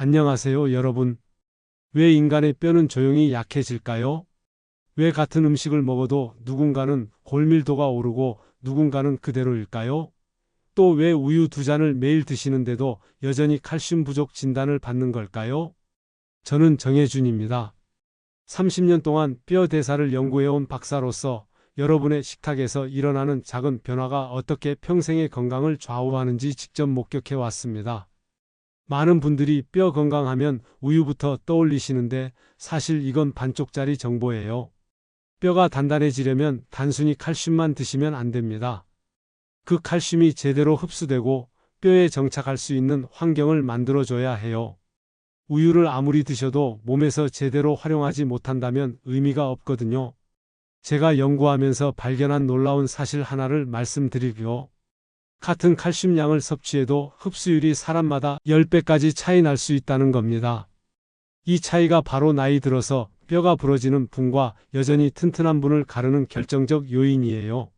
안녕하세요, 여러분. 왜 인간의 뼈는 조용히 약해질까요? 왜 같은 음식을 먹어도 누군가는 골밀도가 오르고 누군가는 그대로일까요? 또 왜 우유 두 잔을 매일 드시는데도 여전히 칼슘 부족 진단을 받는 걸까요? 저는 정혜준입니다. 30년 동안 뼈 대사를 연구해온 박사로서 여러분의 식탁에서 일어나는 작은 변화가 어떻게 평생의 건강을 좌우하는지 직접 목격해 왔습니다. 많은 분들이 뼈 건강하면 우유부터 떠올리시는데 사실 이건 반쪽짜리 정보예요. 뼈가 단단해지려면 단순히 칼슘만 드시면 안 됩니다. 그 칼슘이 제대로 흡수되고 뼈에 정착할 수 있는 환경을 만들어줘야 해요. 우유를 아무리 드셔도 몸에서 제대로 활용하지 못한다면 의미가 없거든요. 제가 연구하면서 발견한 놀라운 사실 하나를 말씀드리고요. 같은 칼슘량을 섭취해도 흡수율이 사람마다 10배까지 차이 날 수 있다는 겁니다. 이 차이가 바로 나이 들어서 뼈가 부러지는 분과 여전히 튼튼한 분을 가르는 결정적 요인이에요.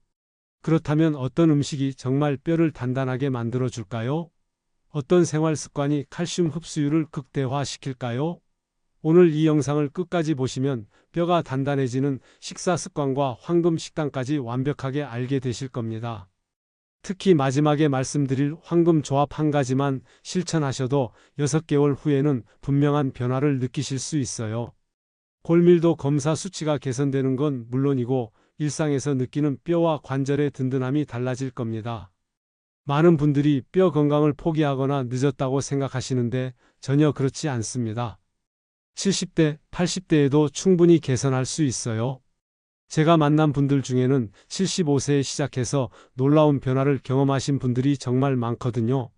그렇다면 어떤 음식이 정말 뼈를 단단하게 만들어 줄까요? 어떤 생활 습관이 칼슘 흡수율을 극대화시킬까요? 오늘 이 영상을 끝까지 보시면 뼈가 단단해지는 식사 습관과 황금 식단까지 완벽하게 알게 되실 겁니다. 특히 마지막에 말씀드릴 황금 조합 한 가지만 실천하셔도 6개월 후에는 분명한 변화를 느끼실 수 있어요. 골밀도 검사 수치가 개선되는 건 물론이고 일상에서 느끼는 뼈와 관절의 든든함이 달라질 겁니다. 많은 분들이 뼈 건강을 포기하거나 늦었다고 생각하시는데 전혀 그렇지 않습니다. 70대, 80대에도 충분히 개선할 수 있어요. 제가 만난 분들 중에는 75세에 시작해서 놀라운 변화를 경험하신 분들이 정말 많거든요.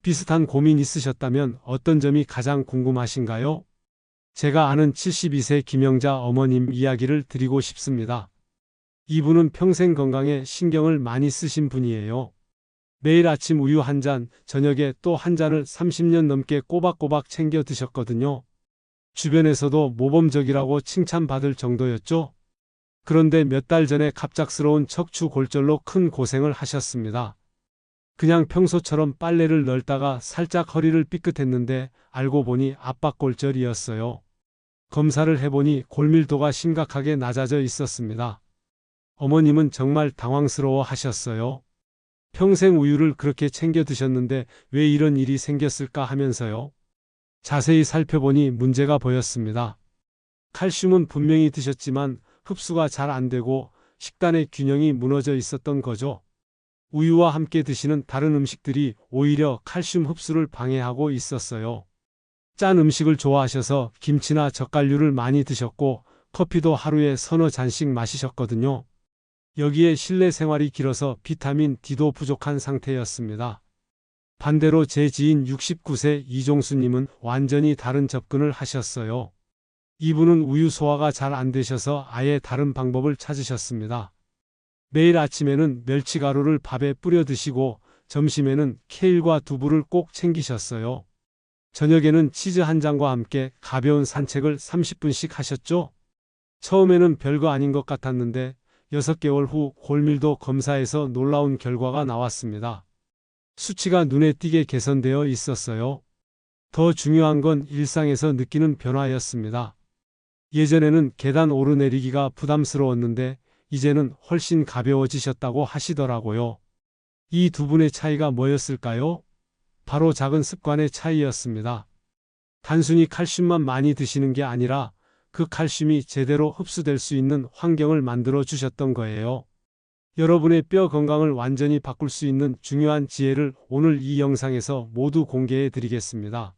비슷한 고민 있으셨다면 어떤 점이 가장 궁금하신가요? 제가 아는 72세 김영자 어머님 이야기를 드리고 싶습니다. 이분은 평생 건강에 신경을 많이 쓰신 분이에요. 매일 아침 우유 한 잔, 저녁에 또 한 잔을 30년 넘게 꼬박꼬박 챙겨 드셨거든요. 주변에서도 모범적이라고 칭찬받을 정도였죠. 그런데 몇 달 전에 갑작스러운 척추 골절로 큰 고생을 하셨습니다. 그냥 평소처럼 빨래를 널다가 살짝 허리를 삐끗했는데 알고 보니 압박골절이었어요. 검사를 해보니 골밀도가 심각하게 낮아져 있었습니다. 어머님은 정말 당황스러워 하셨어요. 평생 우유를 그렇게 챙겨 드셨는데 왜 이런 일이 생겼을까 하면서요. 자세히 살펴보니 문제가 보였습니다. 칼슘은 분명히 드셨지만 흡수가 잘 안 되고 식단의 균형이 무너져 있었던 거죠. 우유와 함께 드시는 다른 음식들이 오히려 칼슘 흡수를 방해하고 있었어요. 짠 음식을 좋아하셔서 김치나 젓갈류를 많이 드셨고 커피도 하루에 서너 잔씩 마시셨거든요. 여기에 실내 생활이 길어서 비타민 D도 부족한 상태였습니다. 반대로 제 지인 69세 이종수님은 완전히 다른 접근을 하셨어요. 이분은 우유 소화가 잘 안 되셔서 아예 다른 방법을 찾으셨습니다. 매일 아침에는 멸치가루를 밥에 뿌려 드시고 점심에는 케일과 두부를 꼭 챙기셨어요. 저녁에는 치즈 한 잔과 함께 가벼운 산책을 30분씩 하셨죠? 처음에는 별거 아닌 것 같았는데 6개월 후 골밀도 검사에서 놀라운 결과가 나왔습니다. 수치가 눈에 띄게 개선되어 있었어요. 더 중요한 건 일상에서 느끼는 변화였습니다. 예전에는 계단 오르내리기가 부담스러웠는데 이제는 훨씬 가벼워지셨다고 하시더라고요. 이 두 분의 차이가 뭐였을까요? 바로 작은 습관의 차이였습니다. 단순히 칼슘만 많이 드시는 게 아니라 그 칼슘이 제대로 흡수될 수 있는 환경을 만들어 주셨던 거예요. 여러분의 뼈 건강을 완전히 바꿀 수 있는 중요한 지혜를 오늘 이 영상에서 모두 공개해 드리겠습니다.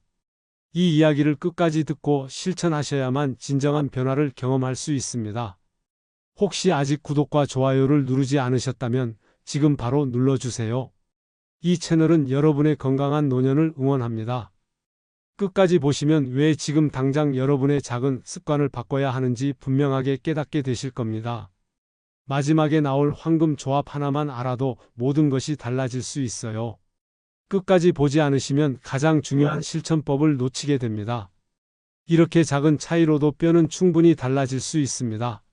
이 이야기를 끝까지 듣고 실천하셔야만 진정한 변화를 경험할 수 있습니다. 혹시 아직 구독과 좋아요를 누르지 않으셨다면 지금 바로 눌러주세요. 이 채널은 여러분의 건강한 노년을 응원합니다. 끝까지 보시면 왜 지금 당장 여러분의 작은 습관을 바꿔야 하는지 분명하게 깨닫게 되실 겁니다. 마지막에 나올 황금 조합 하나만 알아도 모든 것이 달라질 수 있어요. 끝까지 보지 않으시면 가장 중요한 실천법을 놓치게 됩니다. 이렇게 작은 차이로도 뼈는 충분히 달라질 수 있습니다.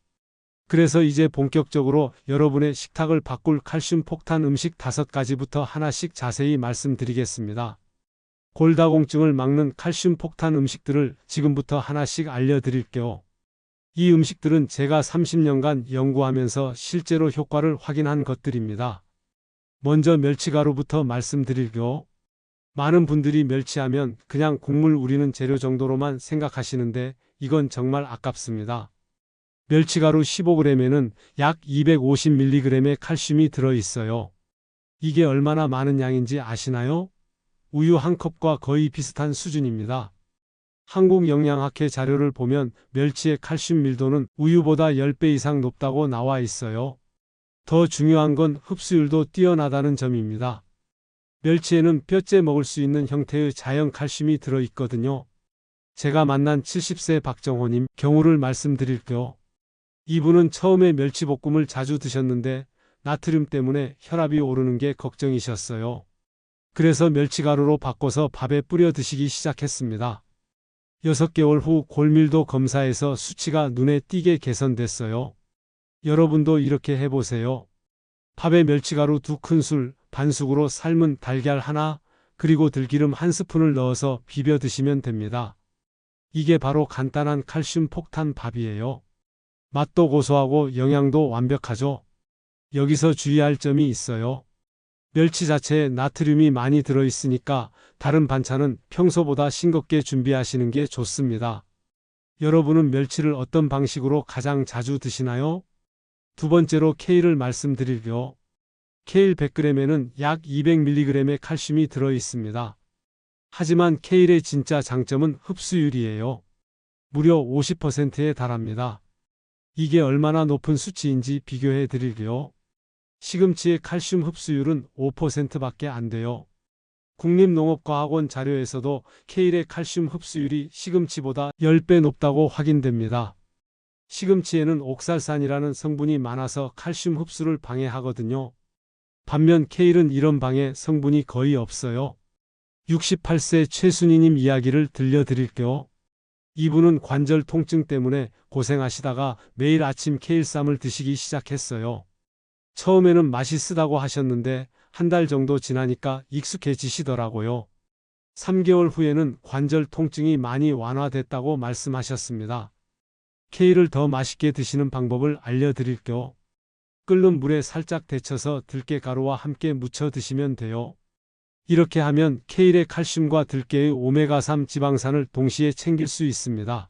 그래서 이제 본격적으로 여러분의 식탁을 바꿀 칼슘 폭탄 음식 다섯 가지부터 하나씩 자세히 말씀드리겠습니다. 골다공증을 막는 칼슘 폭탄 음식들을 지금부터 하나씩 알려드릴게요. 이 음식들은 제가 30년간 연구하면서 실제로 효과를 확인한 것들입니다. 먼저 멸치가루부터 말씀드릴게요. 많은 분들이 멸치하면 그냥 국물 우리는 재료 정도로만 생각하시는데 이건 정말 아깝습니다. 멸치가루 15g에는 약 250mg의 칼슘이 들어있어요. 이게 얼마나 많은 양인지 아시나요? 우유 한 컵과 거의 비슷한 수준입니다. 한국영양학회 자료를 보면 멸치의 칼슘 밀도는 우유보다 10배 이상 높다고 나와 있어요. 더 중요한 건 흡수율도 뛰어나다는 점입니다. 멸치에는 뼈째 먹을 수 있는 형태의 자연 칼슘이 들어있거든요. 제가 만난 70세 박정호님 경우를 말씀드릴게요. 이분은 처음에 멸치볶음을 자주 드셨는데 나트륨 때문에 혈압이 오르는 게 걱정이셨어요. 그래서 멸치가루로 바꿔서 밥에 뿌려 드시기 시작했습니다. 6개월 후 골밀도 검사에서 수치가 눈에 띄게 개선됐어요. 여러분도 이렇게 해보세요. 밥에 멸치가루 두 큰술, 반숙으로 삶은 달걀 하나, 그리고 들기름 한 스푼을 넣어서 비벼 드시면 됩니다. 이게 바로 간단한 칼슘 폭탄 밥이에요. 맛도 고소하고 영양도 완벽하죠. 여기서 주의할 점이 있어요. 멸치 자체에 나트륨이 많이 들어있으니까 다른 반찬은 평소보다 싱겁게 준비하시는 게 좋습니다. 여러분은 멸치를 어떤 방식으로 가장 자주 드시나요? 두 번째로 케일을 말씀드릴게요. 케일 100g에는 약 200mg의 칼슘이 들어 있습니다. 하지만 케일의 진짜 장점은 흡수율이에요. 무려 50%에 달합니다. 이게 얼마나 높은 수치인지 비교해 드릴게요. 시금치의 칼슘 흡수율은 5%밖에 안 돼요. 국립농업과학원 자료에서도 케일의 칼슘 흡수율이 시금치보다 10배 높다고 확인됩니다. 시금치에는 옥살산이라는 성분이 많아서 칼슘 흡수를 방해하거든요. 반면 케일은 이런 방해 성분이 거의 없어요. 68세 최순희님 이야기를 들려드릴게요. 이분은 관절 통증 때문에 고생하시다가 매일 아침 케일쌈을 드시기 시작했어요. 처음에는 맛이 쓰다고 하셨는데 한 달 정도 지나니까 익숙해지시더라고요. 3개월 후에는 관절 통증이 많이 완화됐다고 말씀하셨습니다. 케일을 더 맛있게 드시는 방법을 알려드릴게요. 끓는 물에 살짝 데쳐서 들깨 가루와 함께 무쳐 드시면 돼요. 이렇게 하면 케일의 칼슘과 들깨의 오메가3 지방산을 동시에 챙길 수 있습니다.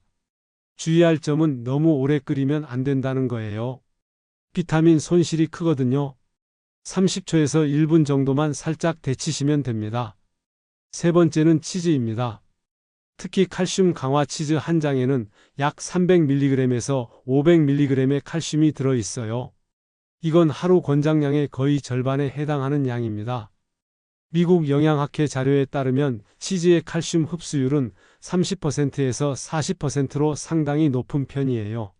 주의할 점은 너무 오래 끓이면 안 된다는 거예요. 비타민 손실이 크거든요. 30초에서 1분 정도만 살짝 데치시면 됩니다. 세 번째는 치즈입니다. 특히 칼슘 강화 치즈 한 장에는 약 300mg에서 500mg의 칼슘이 들어 있어요. 이건 하루 권장량의 거의 절반에 해당하는 양입니다. 미국 영양학회 자료에 따르면 치즈의 칼슘 흡수율은 30%에서 40%로 상당히 높은 편이에요.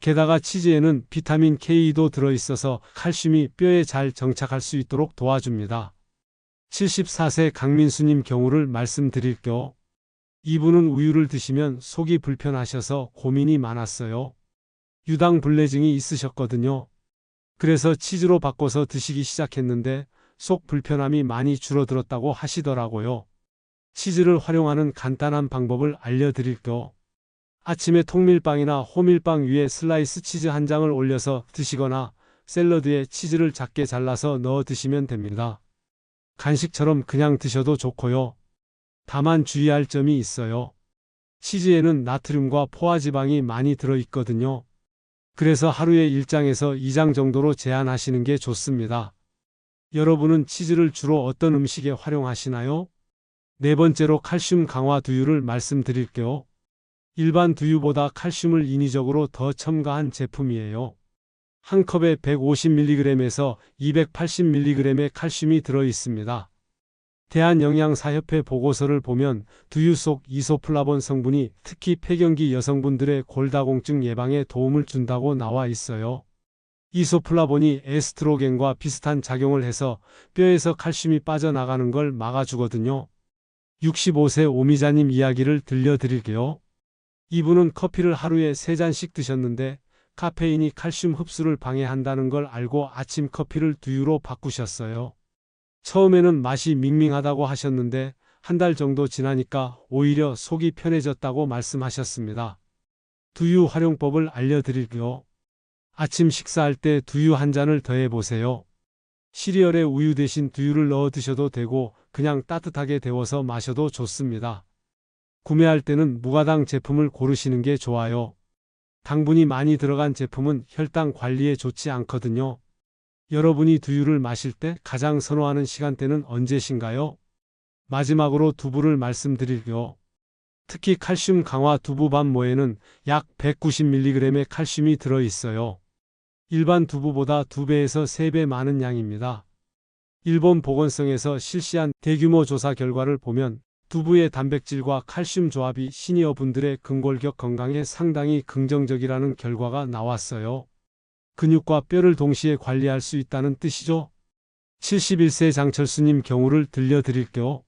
게다가 치즈에는 비타민 K도 들어있어서 칼슘이 뼈에 잘 정착할 수 있도록 도와줍니다. 74세 강민수님 경우를 말씀드릴게요. 이분은 우유를 드시면 속이 불편하셔서 고민이 많았어요. 유당 불내증이 있으셨거든요. 그래서 치즈로 바꿔서 드시기 시작했는데 속 불편함이 많이 줄어들었다고 하시더라고요. 치즈를 활용하는 간단한 방법을 알려드릴게요. 아침에 통밀빵이나 호밀빵 위에 슬라이스 치즈 한 장을 올려서 드시거나 샐러드에 치즈를 작게 잘라서 넣어 드시면 됩니다. 간식처럼 그냥 드셔도 좋고요. 다만 주의할 점이 있어요. 치즈에는 나트륨과 포화지방이 많이 들어있거든요. 그래서 하루에 1장에서 2장 정도로 제한하시는 게 좋습니다. 여러분은 치즈를 주로 어떤 음식에 활용하시나요? 네 번째로 칼슘 강화 두유를 말씀드릴게요. 일반 두유보다 칼슘을 인위적으로 더 첨가한 제품이에요. 한 컵에 150mg에서 280mg의 칼슘이 들어 있습니다. 대한영양사협회 보고서를 보면 두유 속 이소플라본 성분이 특히 폐경기 여성분들의 골다공증 예방에 도움을 준다고 나와 있어요. 이소플라본이 에스트로겐과 비슷한 작용을 해서 뼈에서 칼슘이 빠져나가는 걸 막아주거든요. 65세 오미자님 이야기를 들려드릴게요. 이분은 커피를 하루에 3잔씩 드셨는데 카페인이 칼슘 흡수를 방해한다는 걸 알고 아침 커피를 두유로 바꾸셨어요. 처음에는 맛이 밍밍하다고 하셨는데 한 달 정도 지나니까 오히려 속이 편해졌다고 말씀하셨습니다. 두유 활용법을 알려드릴게요. 아침 식사할 때 두유 한 잔을 더해 보세요. 시리얼에 우유 대신 두유를 넣어 드셔도 되고 그냥 따뜻하게 데워서 마셔도 좋습니다. 구매할 때는 무가당 제품을 고르시는 게 좋아요. 당분이 많이 들어간 제품은 혈당 관리에 좋지 않거든요. 여러분이 두유를 마실 때 가장 선호하는 시간대는 언제신가요? 마지막으로 두부를 말씀드릴게요. 특히 칼슘 강화 두부반모에는 약 190mg의 칼슘이 들어 있어요. 일반 두부보다 2배에서 3배 많은 양입니다. 일본 보건성에서 실시한 대규모 조사 결과를 보면 두부의 단백질과 칼슘 조합이 시니어 분들의 근골격 건강에 상당히 긍정적이라는 결과가 나왔어요. 근육과 뼈를 동시에 관리할 수 있다는 뜻이죠. 71세 장철수님 경우를 들려드릴게요.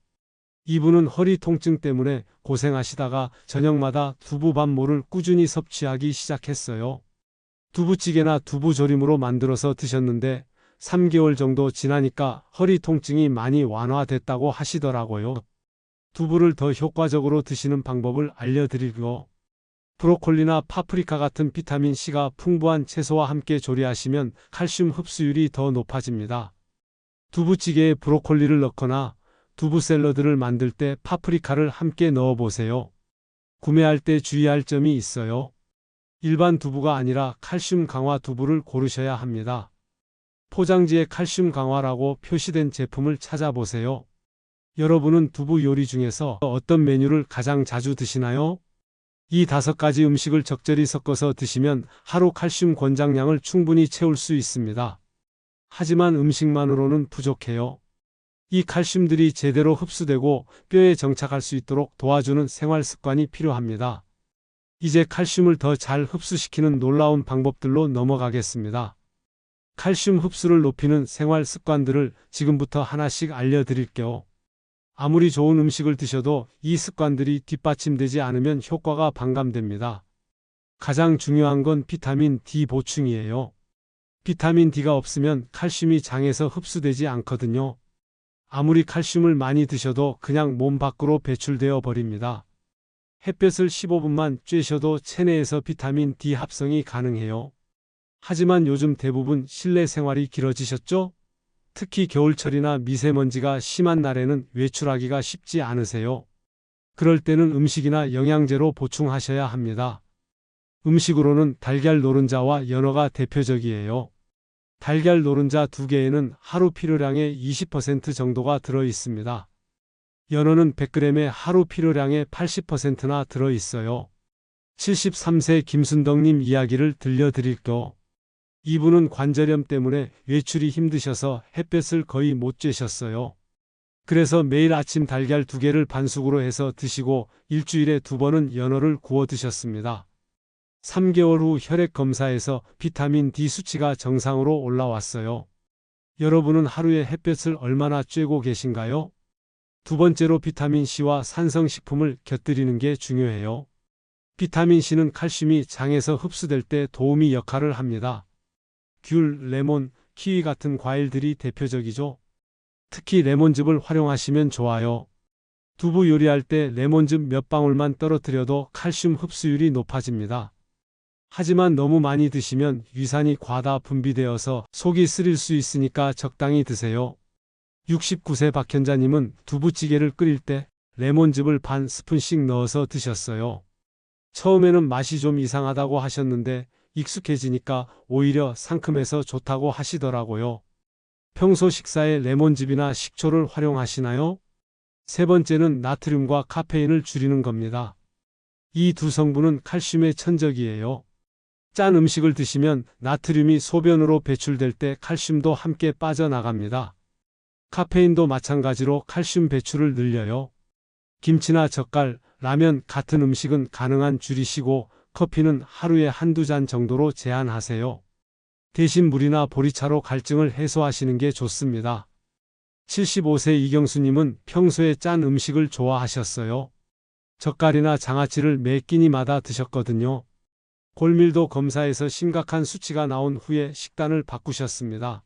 이분은 허리 통증 때문에 고생하시다가 저녁마다 두부반모를 꾸준히 섭취하기 시작했어요. 두부찌개나 두부조림으로 만들어서 드셨는데 3개월 정도 지나니까 허리 통증이 많이 완화됐다고 하시더라고요. 두부를 더 효과적으로 드시는 방법을 알려드리고 브로콜리나 파프리카 같은 비타민C가 풍부한 채소와 함께 조리하시면 칼슘 흡수율이 더 높아집니다. 두부찌개에 브로콜리를 넣거나 두부 샐러드를 만들 때 파프리카를 함께 넣어 보세요. 구매할 때 주의할 점이 있어요. 일반 두부가 아니라 칼슘 강화 두부를 고르셔야 합니다. 포장지에 칼슘 강화라고 표시된 제품을 찾아보세요. 여러분은 두부 요리 중에서 어떤 메뉴를 가장 자주 드시나요? 이 다섯 가지 음식을 적절히 섞어서 드시면 하루 칼슘 권장량을 충분히 채울 수 있습니다. 하지만 음식만으로는 부족해요. 이 칼슘들이 제대로 흡수되고 뼈에 정착할 수 있도록 도와주는 생활 습관이 필요합니다. 이제 칼슘을 더 잘 흡수시키는 놀라운 방법들로 넘어가겠습니다. 칼슘 흡수를 높이는 생활 습관들을 지금부터 하나씩 알려드릴게요. 아무리 좋은 음식을 드셔도 이 습관들이 뒷받침되지 않으면 효과가 반감됩니다. 가장 중요한 건 비타민 D 보충이에요. 비타민 D가 없으면 칼슘이 장에서 흡수되지 않거든요. 아무리 칼슘을 많이 드셔도 그냥 몸 밖으로 배출되어 버립니다. 햇볕을 15분만 쬐셔도 체내에서 비타민 D 합성이 가능해요. 하지만 요즘 대부분 실내 생활이 길어지셨죠? 특히 겨울철이나 미세먼지가 심한 날에는 외출하기가 쉽지 않으세요. 그럴 때는 음식이나 영양제로 보충하셔야 합니다. 음식으로는 달걀 노른자와 연어가 대표적이에요. 달걀 노른자 두 개에는 하루 필요량의 20% 정도가 들어 있습니다. 연어는 100g에 하루 필요량의 80%나 들어 있어요. 73세 김순덕님 이야기를 들려드릴게요. 이분은 관절염 때문에 외출이 힘드셔서 햇볕을 거의 못 쬐셨어요. 그래서 매일 아침 달걀 두 개를 반숙으로 해서 드시고 일주일에 두 번은 연어를 구워 드셨습니다. 3개월 후 혈액 검사에서 비타민 D 수치가 정상으로 올라왔어요. 여러분은 하루에 햇볕을 얼마나 쬐고 계신가요? 두 번째로 비타민 C와 산성식품을 곁들이는 게 중요해요. 비타민 C는 칼슘이 장에서 흡수될 때 도우미 역할을 합니다. 귤, 레몬, 키위 같은 과일들이 대표적이죠. 특히 레몬즙을 활용하시면 좋아요. 두부 요리할 때 레몬즙 몇 방울만 떨어뜨려도 칼슘 흡수율이 높아집니다. 하지만 너무 많이 드시면 위산이 과다 분비되어서 속이 쓰릴 수 있으니까 적당히 드세요. 69세 박현자님은 두부찌개를 끓일 때 레몬즙을 반 스푼씩 넣어서 드셨어요. 처음에는 맛이 좀 이상하다고 하셨는데 익숙해지니까 오히려 상큼해서 좋다고 하시더라고요. 평소 식사에 레몬즙이나 식초를 활용하시나요? 세 번째는 나트륨과 카페인을 줄이는 겁니다. 이 두 성분은 칼슘의 천적이에요. 짠 음식을 드시면 나트륨이 소변으로 배출될 때 칼슘도 함께 빠져나갑니다. 카페인도 마찬가지로 칼슘 배출을 늘려요. 김치나 젓갈, 라면 같은 음식은 가능한 줄이시고 커피는 하루에 한두 잔 정도로 제한하세요. 대신 물이나 보리차로 갈증을 해소하시는 게 좋습니다. 75세 이경수님은 평소에 짠 음식을 좋아하셨어요. 젓갈이나 장아찌를 매 끼니마다 드셨거든요. 골밀도 검사에서 심각한 수치가 나온 후에 식단을 바꾸셨습니다.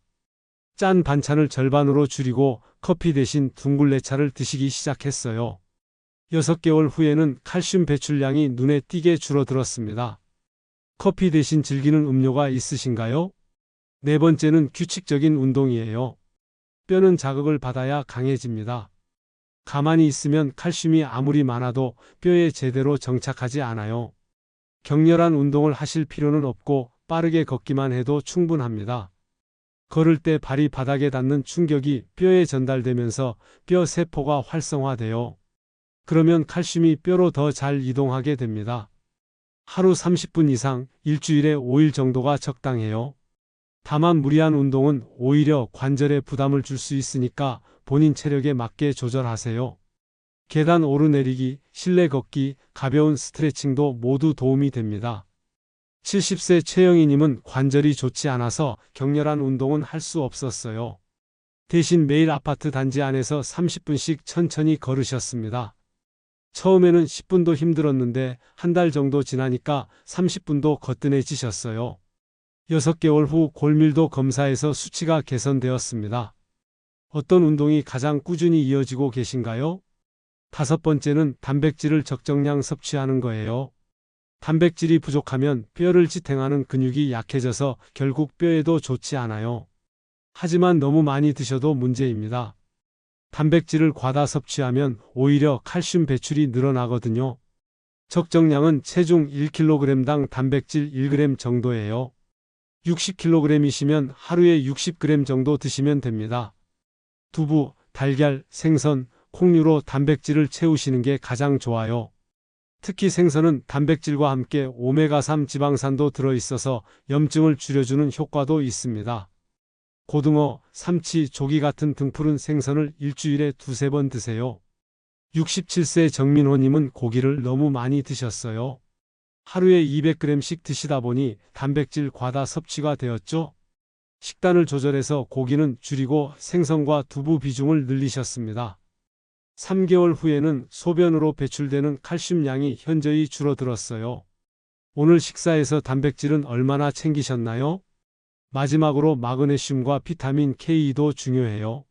짠 반찬을 절반으로 줄이고 커피 대신 둥글레차를 드시기 시작했어요. 6개월 후에는 칼슘 배출량이 눈에 띄게 줄어들었습니다. 커피 대신 즐기는 음료가 있으신가요? 네 번째는 규칙적인 운동이에요. 뼈는 자극을 받아야 강해집니다. 가만히 있으면 칼슘이 아무리 많아도 뼈에 제대로 정착하지 않아요. 격렬한 운동을 하실 필요는 없고 빠르게 걷기만 해도 충분합니다. 걸을 때 발이 바닥에 닿는 충격이 뼈에 전달되면서 뼈 세포가 활성화돼요. 그러면 칼슘이 뼈로 더 잘 이동하게 됩니다. 하루 30분 이상, 일주일에 5일 정도가 적당해요. 다만 무리한 운동은 오히려 관절에 부담을 줄 수 있으니까 본인 체력에 맞게 조절하세요. 계단 오르내리기, 실내 걷기, 가벼운 스트레칭도 모두 도움이 됩니다. 70세 최영희님은 관절이 좋지 않아서 격렬한 운동은 할 수 없었어요. 대신 매일 아파트 단지 안에서 30분씩 천천히 걸으셨습니다. 처음에는 10분도 힘들었는데 한 달 정도 지나니까 30분도 거뜬해지셨어요. 6개월 후 골밀도 검사에서 수치가 개선되었습니다. 어떤 운동이 가장 꾸준히 이어지고 계신가요? 다섯 번째는 단백질을 적정량 섭취하는 거예요. 단백질이 부족하면 뼈를 지탱하는 근육이 약해져서 결국 뼈에도 좋지 않아요. 하지만 너무 많이 드셔도 문제입니다. 단백질을 과다 섭취하면 오히려 칼슘 배출이 늘어나거든요. 적정량은 체중 1kg당 단백질 1g 정도예요. 60kg이시면 하루에 60g 정도 드시면 됩니다. 두부, 달걀, 생선, 콩류로 단백질을 채우시는 게 가장 좋아요. 특히 생선은 단백질과 함께 오메가3 지방산도 들어있어서 염증을 줄여주는 효과도 있습니다. 고등어, 삼치, 조기 같은 등푸른 생선을 일주일에 두세 번 드세요. 67세 정민호님은 고기를 너무 많이 드셨어요. 하루에 200g씩 드시다 보니 단백질 과다 섭취가 되었죠. 식단을 조절해서 고기는 줄이고 생선과 두부 비중을 늘리셨습니다. 3개월 후에는 소변으로 배출되는 칼슘량이 현저히 줄어들었어요. 오늘 식사에서 단백질은 얼마나 챙기셨나요? 마지막으로 마그네슘과 비타민 K도 중요해요.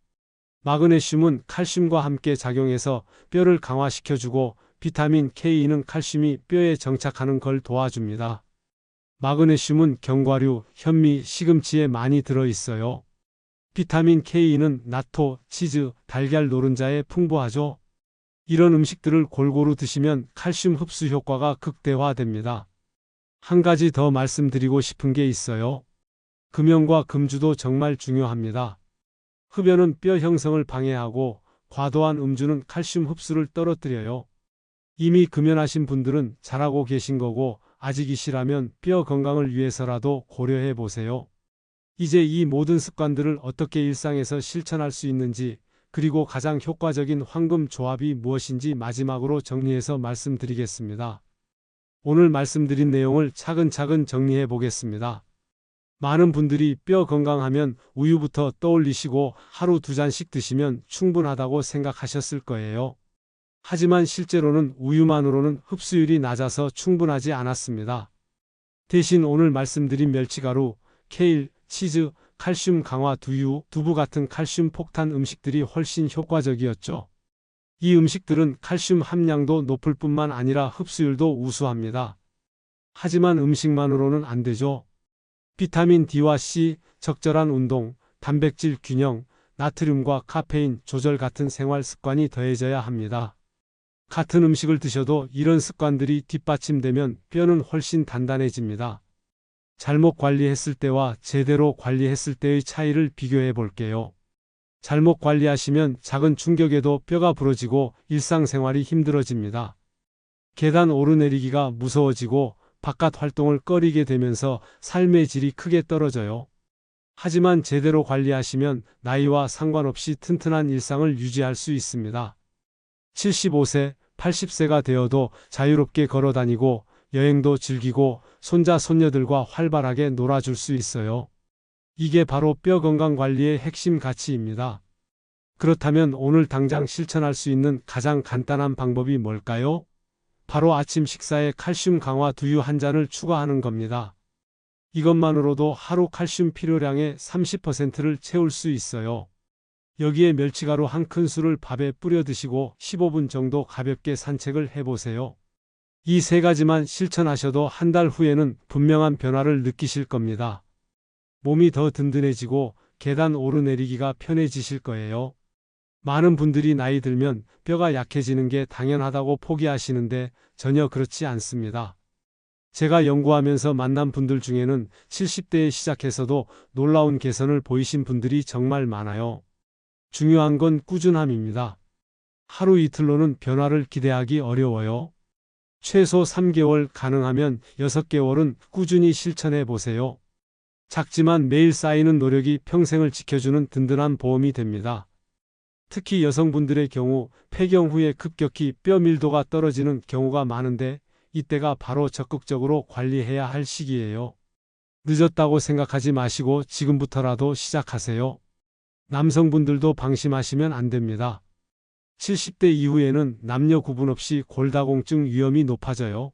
마그네슘은 칼슘과 함께 작용해서 뼈를 강화시켜주고 비타민 K는 칼슘이 뼈에 정착하는 걸 도와줍니다. 마그네슘은 견과류, 현미, 시금치에 많이 들어있어요. 비타민 K는 나토, 치즈, 달걀 노른자에 풍부하죠. 이런 음식들을 골고루 드시면 칼슘 흡수 효과가 극대화됩니다. 한 가지 더 말씀드리고 싶은 게 있어요. 금연과 금주도 정말 중요합니다. 흡연은 뼈 형성을 방해하고 과도한 음주는 칼슘 흡수를 떨어뜨려요. 이미 금연하신 분들은 잘하고 계신 거고 아직이시라면 뼈 건강을 위해서라도 고려해 보세요. 이제 이 모든 습관들을 어떻게 일상에서 실천할 수 있는지 그리고 가장 효과적인 황금 조합이 무엇인지 마지막으로 정리해서 말씀드리겠습니다. 오늘 말씀드린 내용을 차근차근 정리해 보겠습니다. 많은 분들이 뼈 건강하면 우유부터 떠올리시고 하루 두 잔씩 드시면 충분하다고 생각하셨을 거예요. 하지만 실제로는 우유만으로는 흡수율이 낮아서 충분하지 않았습니다. 대신 오늘 말씀드린 멸치가루, 케일, 치즈, 칼슘 강화 두유, 두부 같은 칼슘 폭탄 음식들이 훨씬 효과적이었죠. 이 음식들은 칼슘 함량도 높을 뿐만 아니라 흡수율도 우수합니다. 하지만 음식만으로는 안 되죠. 비타민 D와 C, 적절한 운동, 단백질 균형, 나트륨과 카페인 조절 같은 생활 습관이 더해져야 합니다. 같은 음식을 드셔도 이런 습관들이 뒷받침되면 뼈는 훨씬 단단해집니다. 잘못 관리했을 때와 제대로 관리했을 때의 차이를 비교해 볼게요. 잘못 관리하시면 작은 충격에도 뼈가 부러지고 일상생활이 힘들어집니다. 계단 오르내리기가 무서워지고 바깥 활동을 꺼리게 되면서 삶의 질이 크게 떨어져요. 하지만 제대로 관리하시면 나이와 상관없이 튼튼한 일상을 유지할 수 있습니다. 75세, 80세가 되어도 자유롭게 걸어 다니고 여행도 즐기고 손자, 손녀들과 활발하게 놀아줄 수 있어요. 이게 바로 뼈 건강 관리의 핵심 가치입니다. 그렇다면 오늘 당장 실천할 수 있는 가장 간단한 방법이 뭘까요? 바로 아침 식사에 칼슘 강화 두유 한 잔을 추가하는 겁니다. 이것만으로도 하루 칼슘 필요량의 30%를 채울 수 있어요. 여기에 멸치가루 한 큰술을 밥에 뿌려 드시고 15분 정도 가볍게 산책을 해보세요. 이 세 가지만 실천하셔도 한 달 후에는 분명한 변화를 느끼실 겁니다. 몸이 더 든든해지고 계단 오르내리기가 편해지실 거예요. 많은 분들이 나이 들면 뼈가 약해지는 게 당연하다고 포기하시는데 전혀 그렇지 않습니다. 제가 연구하면서 만난 분들 중에는 70대에 시작해서도 놀라운 개선을 보이신 분들이 정말 많아요. 중요한 건 꾸준함입니다. 하루 이틀로는 변화를 기대하기 어려워요. 최소 3개월 가능하면 6개월은 꾸준히 실천해 보세요. 작지만 매일 쌓이는 노력이 평생을 지켜주는 든든한 보험이 됩니다. 특히 여성분들의 경우 폐경 후에 급격히 뼈 밀도가 떨어지는 경우가 많은데 이때가 바로 적극적으로 관리해야 할 시기예요. 늦었다고 생각하지 마시고 지금부터라도 시작하세요. 남성분들도 방심하시면 안 됩니다. 70대 이후에는 남녀 구분 없이 골다공증 위험이 높아져요.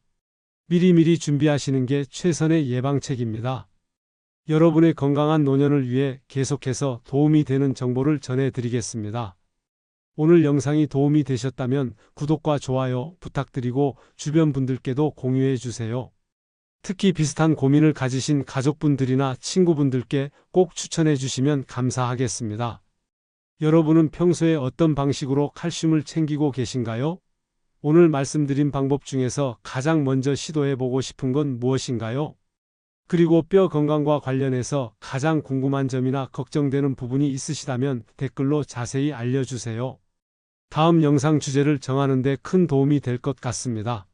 미리미리 준비하시는 게 최선의 예방책입니다. 여러분의 건강한 노년을 위해 계속해서 도움이 되는 정보를 전해드리겠습니다. 오늘 영상이 도움이 되셨다면 구독과 좋아요 부탁드리고 주변 분들께도 공유해 주세요. 특히 비슷한 고민을 가지신 가족분들이나 친구분들께 꼭 추천해 주시면 감사하겠습니다. 여러분은 평소에 어떤 방식으로 칼슘을 챙기고 계신가요? 오늘 말씀드린 방법 중에서 가장 먼저 시도해 보고 싶은 건 무엇인가요? 그리고 뼈 건강과 관련해서 가장 궁금한 점이나 걱정되는 부분이 있으시다면 댓글로 자세히 알려주세요. 다음 영상 주제를 정하는 데 큰 도움이 될 것 같습니다.